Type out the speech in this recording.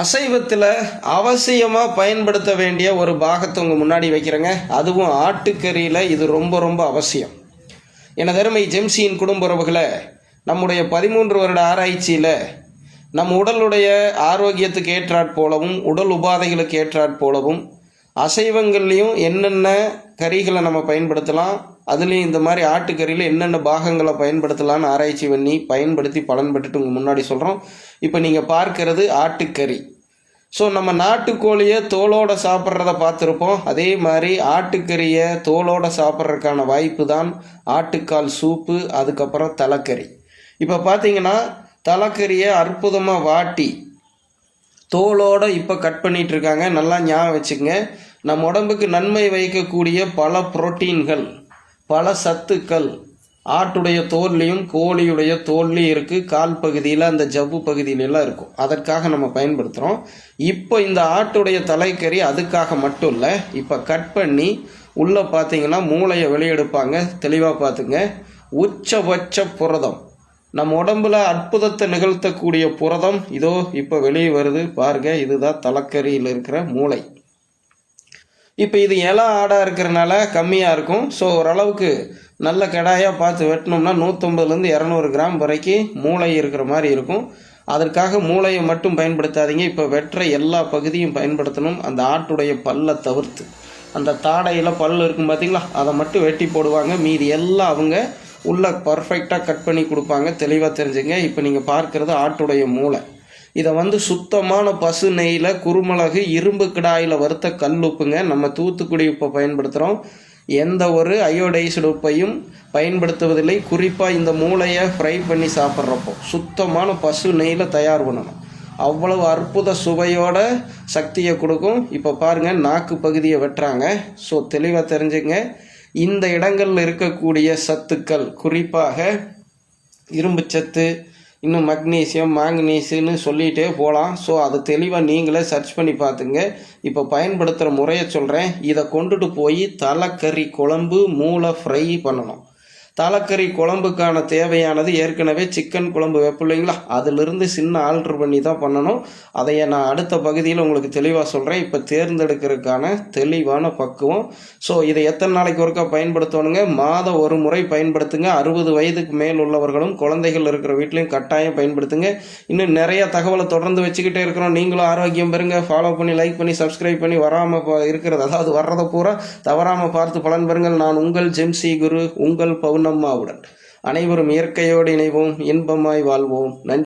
அசைவத்தில் அவசியமாக பயன்படுத்த வேண்டிய ஒரு பாகத்தை உங்கள் முன்னாடி வைக்கிறேங்க. அதுவும் ஆட்டுக்கறியில் இது ரொம்ப ரொம்ப அவசியம். எனது அருமை ஜெம்சியின் குடும்ப உறவுகளை நம்முடைய பதிமூன்று வருட ஆராய்ச்சியில் நம் உடலுடைய ஆரோக்கியத்துக்கு ஏற்றாற் போலவும் உடல் உபாதைகளுக்கு ஏற்றாற் போலவும் அசைவங்கள்லேயும் என்னென்ன கறிகளை நம்ம பயன்படுத்தலாம் அதுலேயும் இந்த மாதிரி ஆட்டுக்கறியில் என்னென்ன பாகங்களை பயன்படுத்தலாம்னு ஆராய்ச்சி பண்ணி பயன்படுத்தி பலன் பெற்றுட்டு உங்கள் முன்னாடி சொல்கிறோம் இப்போ நீங்கள் பார்க்கறது ஆட்டுக்கறி. ஸோ நம்ம நாட்டுக்கோழியை தோலோடு சாப்பிட்றத பார்த்துருப்போம். அதே மாதிரி ஆட்டுக்கறியை தோலோடு சாப்பிட்றதுக்கான வாய்ப்பு தான் ஆட்டுக்கால் சூப்பு அதுக்கப்புறம் தலைக்கறி. இப்போ பார்த்தீங்கன்னா தலைக்கறியை அற்புதமாக வாட்டி தோலோடு இப்போ கட் பண்ணிகிட்ருக்காங்க இருக்காங்க. நல்லா ஞாபகம் வச்சுக்கோங்க. நம்ம உடம்புக்கு நன்மை வைக்கக்கூடிய பல புரோட்டீன்கள். பல சத்துக்கள். ஆட்டுடைய தோல்லையும் கோழியுடைய தோல்லையும் இருக்குது கால் பகுதியில் அந்த ஜவ்வு பகுதியிலலாம் இருக்கும். அதற்காக நம்ம பயன்படுத்துகிறோம் இப்போ இந்த ஆட்டுடைய தலைக்கறி அதுக்காக மட்டும் இல்லை இப்போ கட் பண்ணி உள்ளே பார்த்தீங்கன்னா மூளையை வெளியெடுப்பாங்க. தெளிவாக பார்த்துங்க உச்சபட்ச புரதம். நம்ம உடம்புல அற்புதத்தை நிகழ்த்தக்கூடிய புரதம். இதோ இப்போ வெளியே வருது. பாருங்க இதுதான் தலைக்கறியில் இருக்கிற மூளை. இப்போ இது இலை ஆடாக இருக்கிறனால கம்மியாக இருக்கும். ஸோ ஓரளவுக்கு நல்ல கடாயாக பார்த்து வெட்டினோம்னா நூற்றம்பதுலேருந்து இரநூறு கிராம் வரைக்கும் மூளை இருக்கிற மாதிரி இருக்கும். அதற்காக மூளையை மட்டும் பயன்படுத்தாதீங்க. இப்போ வெட்டுற எல்லா பகுதியும் பயன்படுத்தணும். அந்த ஆட்டுடைய பல்லை தவிர்த்து. அந்த தாடையில் பல் இருக்கும் பார்த்தீங்களா அதை மட்டும் வெட்டி போடுவாங்க. மீதி எல்லாம் அவங்க உள்ள பர்ஃபெக்டாக கட் பண்ணி கொடுப்பாங்க. தெளிவாக தெரிஞ்சுங்க. இப்போ நீங்கள் பார்க்குறது ஆட்டுடைய மூளை. இதை வந்து சுத்தமான பசு நெய்யில் குருமிளகு இரும்பு கிடாயில் வறுத்த கல் உப்புங்க நம்ம தூத்துக்குடி உப்பை பயன்படுத்துகிறோம் எந்த ஒரு அயோடைசுடு உப்பையும் பயன்படுத்துவதில்லை. குறிப்பாக இந்த மூளையை ஃப்ரை பண்ணி சாப்பிட்றப்போ சுத்தமான பசு நெய்யில் தயார் பண்ணணும். அவ்வளவு அற்புத சுவையோட சக்தியை கொடுக்கும். இப்போ பாருங்கள் நாக்கு பகுதியை வெட்டுறாங்க. ஸோ தெளிவாக தெரிஞ்சுங்க இந்த இடங்களில் இருக்கக்கூடிய சத்துக்கள் குறிப்பாக இரும்புச்சத்து இன்னும் மக்னீசியம் மாங்கனீஸுன்னு சொல்லிகிட்டே போகலாம் ஸோ அதை தெளிவாக நீங்களே சர்ச் பண்ணி பார்த்துங்க. இப்போ பயன்படுத்துகிற முறையை சொல்கிறேன் இதை கொண்டுட்டு போய் தலைக்கறி குழம்பு மூளை ஃப்ரை பண்ணணும். தலைக்கறி குழம்புக்கான தேவையானது ஏற்கனவே சிக்கன் குழம்பு வைப்பில்லைங்களா? அதிலிருந்து சின்ன ஆல்ட்ரு பண்ணி தான் பண்ணணும். அதைய நான் அடுத்த பகுதியில் உங்களுக்கு தெளிவாக சொல்கிறேன் இப்போ தேர்ந்தெடுக்கிறதுக்கான தெளிவான பக்குவம். ஸோ இதை எத்தனை நாளைக்கு ஒருக்கா பயன்படுத்தணுங்க? மாதம் ஒரு முறை பயன்படுத்துங்க. அறுபது வயதுக்கு மேல் உள்ளவர்களும் குழந்தைகள் இருக்கிற வீட்லேயும் கட்டாயம் பயன்படுத்துங்க. இன்னும் நிறைய தகவலை தொடர்ந்து வச்சுக்கிட்டே இருக்கிறோம். நீங்களும் ஆரோக்கியம் பெறுங்க. ஃபாலோ பண்ணி லைக் பண்ணி சப்ஸ்கிரைப் பண்ணி வராமல் இருக்கிறது. அதாவது வர்றதை பூரா தவறாமல் பார்த்து பலன் பெறுங்கள். நான் உங்கள் ஜெம்சி குரு உங்கள் பவுன் பவுனம்மாவுடன் அனைவரும் இயற்கையோடு இணைவோம் இன்பமாய் வாழ்வோம். நன்றி.